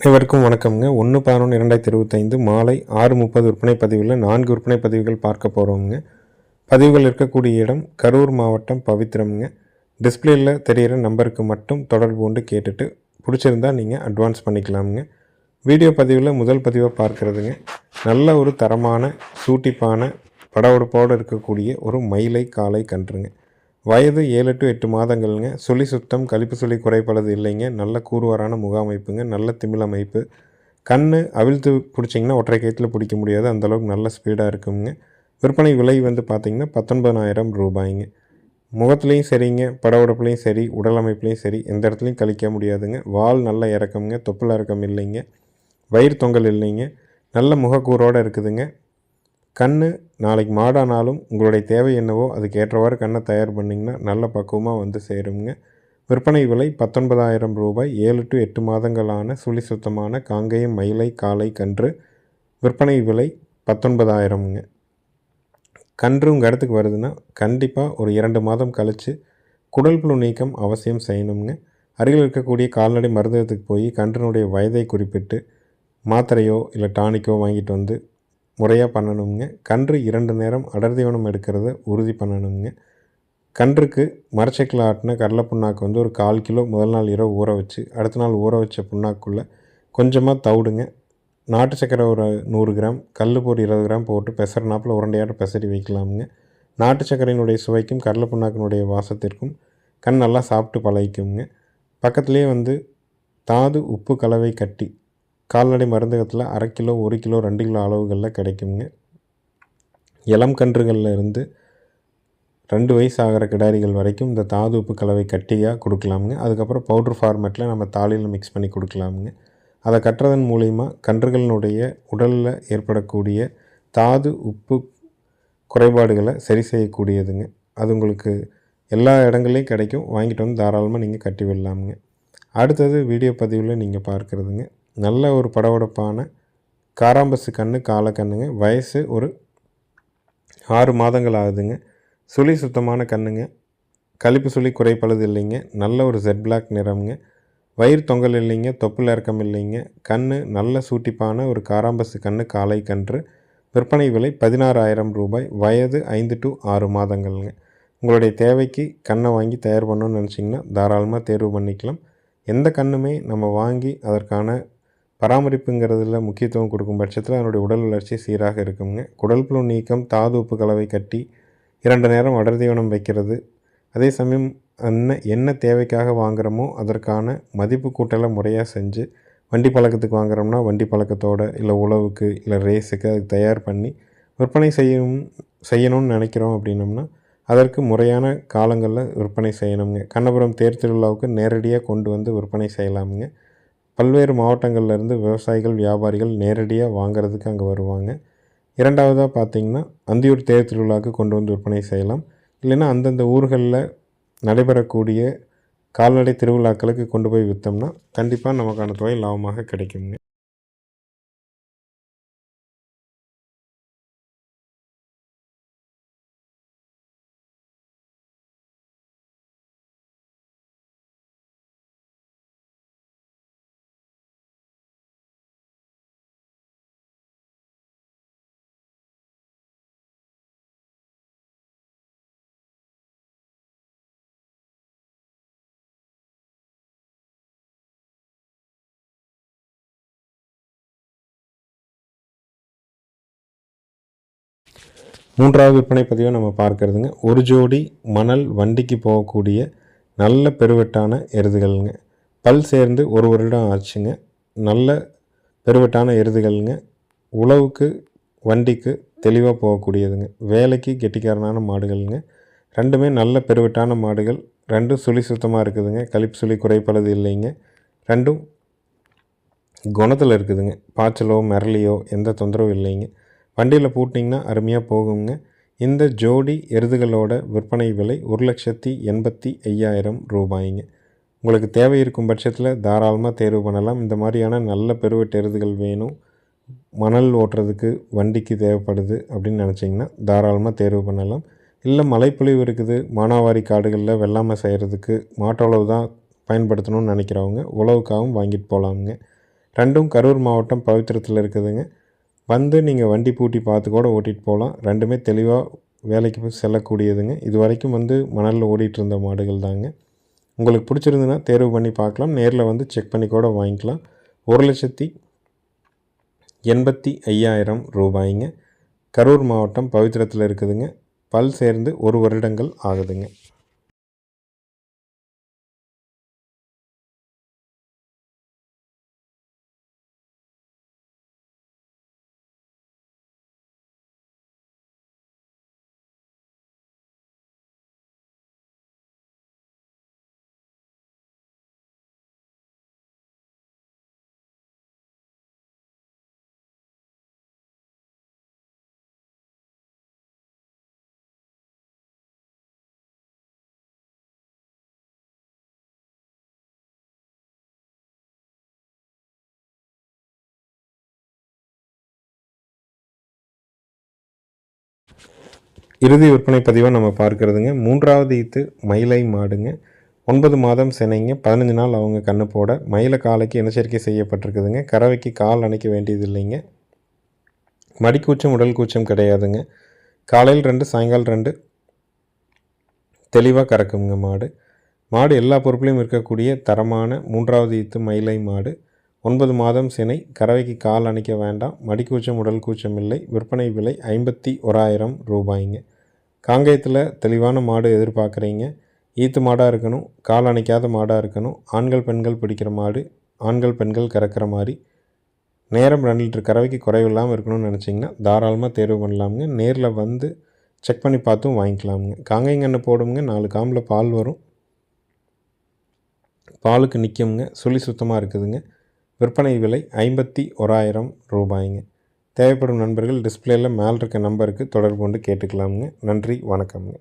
அனைவருக்கும் வணக்கம்ங்க. ஒன்று பதினொன்று இரண்டாயிரத்தி இருபத்தைந்து மாலை ஆறு முப்பது விற்பனை பதிவில் நான்கு விற்பனை பதிவுகள் பார்க்க போகிறோம்ங்க பதிவுகள் இருக்கக்கூடிய இடம் கரூர் மாவட்டம் பவித்திரம்ங்க டிஸ்பிளேயில் தெரிகிற நம்பருக்கு மட்டும் தொடர்பு கொண்டு கேட்டுட்டு பிடிச்சிருந்தா நீங்கள் அட்வான்ஸ் பண்ணிக்கலாமுங்க. வீடியோ பதிவில் முதல் பதிவாக பார்க்குறதுங்க. நல்ல ஒரு தரமான சூட்டிப்பான படவெடுப்போடு இருக்கக்கூடிய ஒரு மயிலை காலை கன்றுங்க. வயது ஏழு டு எட்டு மாதங்கள்ங்க. சொல்லி சுத்தம் கழிப்பு சொல்லி குறைப்பளது இல்லைங்க. நல்ல கூறுவாரான முகாமைப்புங்க நல்ல திமிழ் அமைப்பு. கண் அவிழ்த்து பிடிச்சிங்கன்னா ஒற்றை கயத்தில் பிடிக்க முடியாது. அந்தளவுக்கு நல்ல ஸ்பீடாக இருக்குங்க. விற்பனை விலை வந்து பார்த்திங்கன்னா பத்தொன்பதாயிரம் ரூபாய்ங்க. முகத்துலேயும் சரிங்க. படவடப்புலையும் சரி. உடல் அமைப்புலையும் சரி. எந்த இடத்துலையும் கழிக்க முடியாதுங்க. வால் நல்ல இறக்கம்ங்க. தொப்புள் இறக்கம் இல்லைங்க. வயிறு தொங்கல் இல்லைங்க. நல்ல முகக்கூரோடு இருக்குதுங்க. கண் நாளைக்கு மாடானாலும் உங்களுடைய தேவை என்னவோ அதுக்கு ஏற்றவாறு கண்ணை தயார் பண்ணிங்கன்னா நல்ல பக்குவமாக வந்து சேருங்க விற்பனை விலை பத்தொன்பதாயிரம் ரூபாய். ஏழு டு எட்டு மாதங்களான சுழி சுத்தமான காங்கேயம் மயிலை காலை கன்று. விற்பனை விலை பத்தொன்பதாயிரம்ங்க. கன்று உங்கள் இடத்துக்கு வருதுன்னா கண்டிப்பாக ஒரு இரண்டு மாதம் கழித்து குடல் புழு நீக்கம் அவசியம் செய்யணுங்க அருகில் இருக்கக்கூடிய கால்நடை மருந்தகத்துக்கு போய் கன்றினுடைய வயதை குறிப்பிட்டு மாத்திரையோ இல்லை டானிக்கோ வாங்கிட்டு வந்து முறையாக பண்ணணுங்க கன்று இரண்டு நேரம் அடர்தீவனம் எடுக்கிறத உறுதி பண்ணணுங்க கன்றுக்கு மரச்சக்கில் ஆட்டின கடலை புண்ணாக்கு வந்து ஒரு கால் கிலோ முதல் நாள் இரவு ஊற வச்சு அடுத்த நாள் ஊற வச்ச புண்ணாக்குள்ளே கொஞ்சமாக தவிடுங்க. நாட்டு சக்கரை ஒரு நூறு கிராம் கல் ஒரு இருபது கிராம் போட்டு பெசர் நாப்பில் உருண்டையாட்ட பெசரி வைக்கலாமுங்க. நாட்டு சக்கரையினுடைய சுவைக்கும் கடலை புண்ணாக்கினுடைய வாசத்திற்கும் கண் நல்லா சாப்பிட்டு பழகிக்குங்க. பக்கத்துலேயே வந்து தாது உப்பு கலவை கட்டி கால்நடை மருந்தகத்தில் அரை கிலோ ஒரு கிலோ ரெண்டு கிலோ அளவுகளில் கிடைக்குங்க. இளம் கன்றுகளில் இருந்து ரெண்டு வயசு ஆகிற கிடாரிகள் வரைக்கும் இந்த தாது உப்பு கலவை கட்டியாக கொடுக்கலாமுங்க. அதுக்கப்புறம் பவுட்ரு ஃபார்மேட்டில் நம்ம தாளியில் மிக்ஸ் பண்ணி கொடுக்கலாமுங்க. அதை கட்டுறதன் மூலிமா கன்றுகளினுடைய உடலில் ஏற்படக்கூடிய தாது உப்பு குறைபாடுகளை சரி செய்யக்கூடியதுங்க. அது உங்களுக்கு எல்லா இடங்கள்லையும் கிடைக்கும். வாங்கிட்டு வந்து தாராளமாக நீங்கள் கட்டி விடலாமுங்க. அடுத்தது வீடியோ பதிவில் நீங்கள் பார்க்குறதுங்க. நல்ல ஒரு படபடப்பான காராம்பசு கன்று காலை கண்ணுங்க. வயசு ஒரு ஆறு மாதங்கள் ஆகுதுங்க. சுழி சுத்தமான கண்ணுங்க. கழிப்பு சுழி குறைப்பழுது இல்லைங்க. நல்ல ஒரு ஜெட் பிளாக் நிறம்ங்க. வயிறு தொங்கல் இல்லைங்க. தொப்புள் இறக்கம் இல்லைங்க. கண் நல்ல சூட்டிப்பான ஒரு காராம்பசு கன்று காலை கன்று. விற்பனை விலை பதினாறாயிரம் ரூபாய். வயது ஐந்து டு ஆறு மாதங்கள்ங்க. உங்களுடைய தேவைக்கு கண்ணை வாங்கி தயார் பண்ணணும்னு நினச்சிங்கன்னா தாராளமாக தேர்வு பண்ணிக்கலாம். எந்த கண்ணுமே நம்ம வாங்கி அதற்கான பராமரிப்புங்கிறதுல முக்கியத்துவம் கொடுக்கும் பட்சத்தில் அதனுடைய உடல் வளர்ச்சி சீராக இருக்குங்க. குடல் புழு நீக்கம் தாது உப்பு கலவை கட்டி இரண்டு நேரம் அடர் தீவனம் வைக்கிறது. அதே சமயம் என்ன என்ன தேவைக்காக வாங்குகிறோமோ அதற்கான மதிப்பு கூட்டலை முறையாக செஞ்சு வண்டி பழக்கத்துக்கு வாங்குகிறோம்னா வண்டி பழக்கத்தோடு இல்லை உழவுக்கு இல்லை ரேஸுக்கு அதுக்கு தயார் பண்ணி விற்பனை செய்யணும் செய்யணும்னு நினைக்கிறோம் அப்படின்னம்னா அதற்கு முறையான காலங்களில் விற்பனை செய்யணுங்க. கண்ணபுரம் தேர் திருவிழாவுக்கு நேரடியாக கொண்டு வந்து விற்பனை செய்யலாமுங்க. பல்வேறு மாவட்டங்கள்லேருந்து விவசாயிகள் வியாபாரிகள் நேரடியாக வாங்குறதுக்கு அங்கே வருவாங்க. இரண்டாவதாக பார்த்திங்கன்னா அந்தியூர் தேர் திருவிழாவுக்கு கொண்டு வந்து விற்பனை செய்யலாம். இல்லைன்னா அந்தந்த ஊர்களில் நடைபெறக்கூடிய கால்நடை திருவிழாக்களுக்கு கொண்டு போய் விற்றோம்னா கண்டிப்பாக நமக்கான தொகை லாபமாக கிடைக்குங்க. மூன்றாவது விற்பனை பதிவை நம்ம பார்க்குறதுங்க. ஒரு ஜோடி மணல் வண்டிக்கு போகக்கூடிய நல்ல பெருவெட்டான எருதுகள்ங்க. பல் சேர்ந்து ஒரு வருடம் ஆச்சுங்க. நல்ல பெருவெட்டான எருதுகள்ங்க. உழவுக்கு வண்டிக்கு தெளிவாக போகக்கூடியதுங்க. வேலைக்கு கெட்டிக்காரனான மாடுகள்ங்க. ரெண்டுமே நல்ல பெருவெட்டான மாடுகள். ரெண்டும் சுழி சுத்தமாக இருக்குதுங்க. கழிப்பு சுழி குறைப்பளது இல்லைங்க. ரெண்டும் குணத்தில் இருக்குதுங்க. பாய்ச்சலோ மிரளியோ எந்த தொந்தரவும் இல்லைங்க. வண்டியில் பூட்டிங்கன்னா அருமையாக போகுங்க. இந்த ஜோடி எருதுகளோட விற்பனை விலை ஒரு லட்சத்தி எண்பத்தி ஐயாயிரம் ரூபாய்ங்க. உங்களுக்கு தேவை இருக்கும் பட்சத்தில் தாராளமாக தேர்வு பண்ணலாம். இந்த மாதிரியான நல்ல பெருவெட்டு எருதுகள் வேணும். மணல் ஓட்டுறதுக்கு வண்டிக்கு தேவைப்படுது அப்படின்னு நினச்சிங்கன்னா தாராளமாக தேர்வு பண்ணலாம். இல்லை மலைப்பொழிவு இருக்குது மானாவாரி காடுகளில் வெள்ளாமை செய்கிறதுக்கு மாட்டோளவு தான் பயன்படுத்தணும்னு நினைக்கிறவங்க உழவுக்காகவும் வாங்கிட்டு போகலாமுங்க ரெண்டும் கரூர் மாவட்டம் பவித்திரத்தில் இருக்குதுங்க. வந்து நீங்கள் வண்டி பூட்டி பார்த்து கூட ஓட்டிகிட்டு போகலாம். ரெண்டுமே தெளிவாக வேலைக்கு போய் செல்லக்கூடியதுங்க. இது வரைக்கும் வந்து மணலில் ஓடிட்டு இருந்த மாடுகள் தாங்க. உங்களுக்கு பிடிச்சிருந்துன்னா தேர்வு பண்ணி பார்க்கலாம். நேரில் வந்து செக் பண்ணி கூட வாங்கிக்கலாம். ஒரு லட்சத்தி எண்பத்தி ஐயாயிரம் ரூபாய்ங்க. கரூர் மாவட்டம் பவித்திரத்தில் இருக்குதுங்க. பல் சேர்ந்து ஒரு வருடங்கள் ஆகுதுங்க. இறுதி விற்பனை பதிவாக நம்ம பார்க்குறதுங்க. மூன்றாவது ஈத்து மயிலை மாடுங்க. ஒன்பது மாதம் சினைங்க. பதினஞ்சு நாள் அவங்க கண்ணு போட. மயில காலைக்கு இனச்சரிக்கை செய்யப்பட்டிருக்குதுங்க. கறவைக்கு கால் அணைக்க வேண்டியது இல்லைங்க மடிக்கூச்சம் உடல் கூச்சம் கிடையாதுங்க. காலையில் ரெண்டு சாயங்காலம் ரெண்டு. தெளிவாக கறக்குங்க மாடு. மாடு எல்லா பொருட்களையும் இருக்கக்கூடிய தரமான மூன்றாவது ஈத்து மயிலை மாடு. ஒன்பது மாதம் சினை. கறவைக்கு கால் அணைக்க வேண்டாம். மடிக்கூச்சம் உடல் கூச்சம் இல்லை. விற்பனை விலை ஐம்பத்தி ஓராயிரம் ரூபாய்ங்க. காங்கேயத்தில் தெளிவான மாடு எதிர்பார்க்குறீங்க. ஈத்து மாடாக இருக்கணும் கால் அணைக்காத மாடாக இருக்கணும். ஆண்கள் பெண்கள் பிடிக்கிற மாடு ஆண்கள் பெண்கள் கறக்கிற மாதிரி நேரம் ரெண்டு லிட்டர் கறவைக்கு குறைவில்லாமல் இருக்கணும்னு நினச்சிங்கன்னா தாராளமாக தேர்வு பண்ணலாமுங்க. நேரில் வந்து செக் பண்ணி பார்த்தும் வாங்கிக்கலாமுங்க. காங்கைங்கன்னு போடுங்க நாலு காம்பில் பால் வரும். பாலுக்கு நிற்குங்க சுழி சுத்தமாக இருக்குதுங்க. விற்பனை விலை ஐம்பத்தி ஓராயிரம் ரூபாய்ங்க. தேவைப்படும் நண்பர்கள் டிஸ்பிளேயில் மேல் இருக்க நம்பருக்கு தொடர்பு கொண்டு கேட்டுக்கலாமுங்க. நன்றி வணக்கம்ங்க.